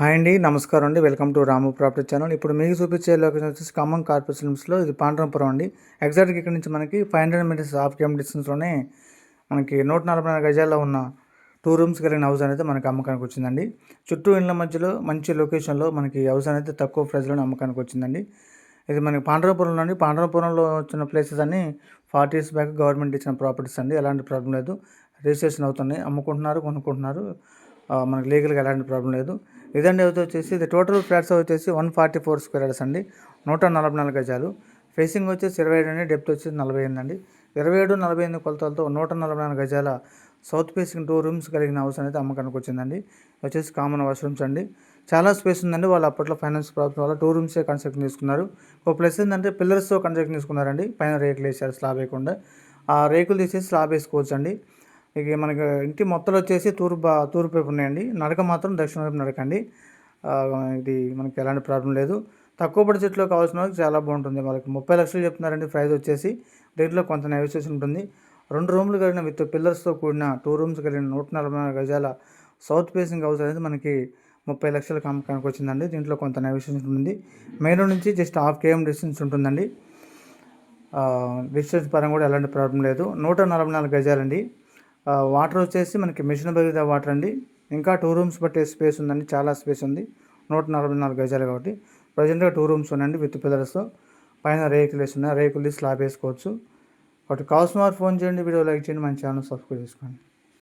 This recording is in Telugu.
హాయ్ అండి నమస్కారం అండి. Welcome to Ramu property channel. ఇప్పుడు మీకు చూపించే లొకేషన్ వచ్చేసి ఖమ్మం కార్పొరేషన్స్లో ఇది పాండ్రంపురం అండి. ఎగ్జాక్ట్గా ఇక్కడ నుంచి మనకి five hundred metres half kilometre డిస్టెన్స్లోనే మనకి నూట నలభై నాలుగు గజాల్లో ఉన్న టూ రూమ్స్ కలిగిన హౌస్ అనేది మనకి అమ్మకానికి వచ్చిందండి. చుట్టూ ఇండ్ల మధ్యలో మంచి లొకేషన్లో మనకి హౌస్ అనేది తక్కువ ప్రైస్లోనే అమ్మకానికి వచ్చిందండి. ఇది మనకి పాండ్రపురంలో అండి. పాండ్రపురంలో వచ్చిన ప్లేసెస్ అన్ని ఫార్టీ ఇయర్స్ బ్యాక్ గవర్నమెంట్ ఇచ్చిన ప్రాపర్టీస్ అండి. ఎలాంటి ప్రాబ్లం లేదు. రిజిస్ట్రేషన్ అవుతున్నాయి. అమ్ముకుంటున్నారు కొనుక్కుంటున్నారు. మనకి లీగల్గా ఎలాంటి ప్రాబ్లం లేదు. ఇదండి అయితే వచ్చేసి ఇది టోటల్ ఫ్లాట్స్ వచ్చేసి one forty four square yards అండి. నూట నలభై నాలుగు గజాలు. ఫేసింగ్ వచ్చేసి ఇరవై ఏడు అండి డెప్త్ వచ్చేసి నలభై ఎనిమిది అండి. ఇరవై ఏడు నలభై ఎనిమిది కొలతలతో నూట నలభై నాలుగు గజాల సౌత్ ఫేసింగ్ టూ రూమ్స్ కలిగిన హౌస్ అనేది అమ్మకానికి వచ్చిందండి. వచ్చేసి కామన్ వాష్రూమ్స్ అండి. చాలా స్పేస్ ఉందండి వాళ్ళు అప్పట్లో ఫైనాన్స్ ప్రాబ్లమ్ వల్ల టూ రూమ్సే కన్స్ట్రక్షన్ తీసుకున్నారు. ఒక ప్లస్ ఏంటంటే పిల్లర్స్తో కన్స్ట్రక్షన్ తీసుకున్నారండి. పైన రేకులు వేసారు స్లాబ్ వేయకుండా. ఆ రేకులు తీసేసి స్లాబ్ వేసుకోవచ్చు అండి ఇక మనకి ఇంటి మొత్తంలో వచ్చేసి తూర్పు తూర్పు వైపు ఉన్నాయండి. నడక మాత్రం దక్షిణ వైపు నడకండి ఇది మనకి ఎలాంటి ప్రాబ్లం లేదు. తక్కువ బడ్జెట్లో కావాల్సిన వాళ్ళకి చాలా బాగుంటుంది. వాళ్ళకి ముప్పై లక్షలు చెప్తున్నారండి ప్రైస్ వచ్చేసి. రేట్లో కొంత నెగోషియేషన్ ఉంటుంది. రెండు రూమ్లు కలిగిన విత్ పిల్లర్స్తో కూడిన టూ రూమ్స్ కలిగిన నూట నలభై నాలుగు గజాల సౌత్ ఫేసింగ్ హౌస్ అనేది మనకి ముప్పై లక్షలకు అమ్మకానికి వచ్చిందండి. దీంట్లో కొంత నెగోషియేషన్ ఉంటుంది. మెయిన్ నుంచి జస్ట్ హాఫ్ కేఎం డిస్టెన్స్ ఉంటుందండి. డిస్టెన్స్ పరంగా కూడా ఎలాంటి ప్రాబ్లం లేదు. నూట నలభై నాలుగు గజాలండి. వాటర్ వచ్చేసి మనకి మిషన్ బరిద వాటర్ అండి. ఇంకా టూ రూమ్స్ పట్టే స్పేస్ ఉందండి. చాలా స్పేస్ ఉంది. నూట నలభై నాలుగు గజాలు కాబట్టి. ప్రజెంట్గా టూ రూమ్స్ ఉన్నాయండి విత్ పిల్లర్స్తో పైన రేకులు వేస్తున్నాయి రేకులు స్లాబ్ వేసుకోవచ్చు. ఒకటి కావాల్సిన వారు ఫోన్ చేయండి. వీడియో లైక్ చేయండి. మన ఛానల్ సబ్స్క్రైబ్ చేసుకోండి.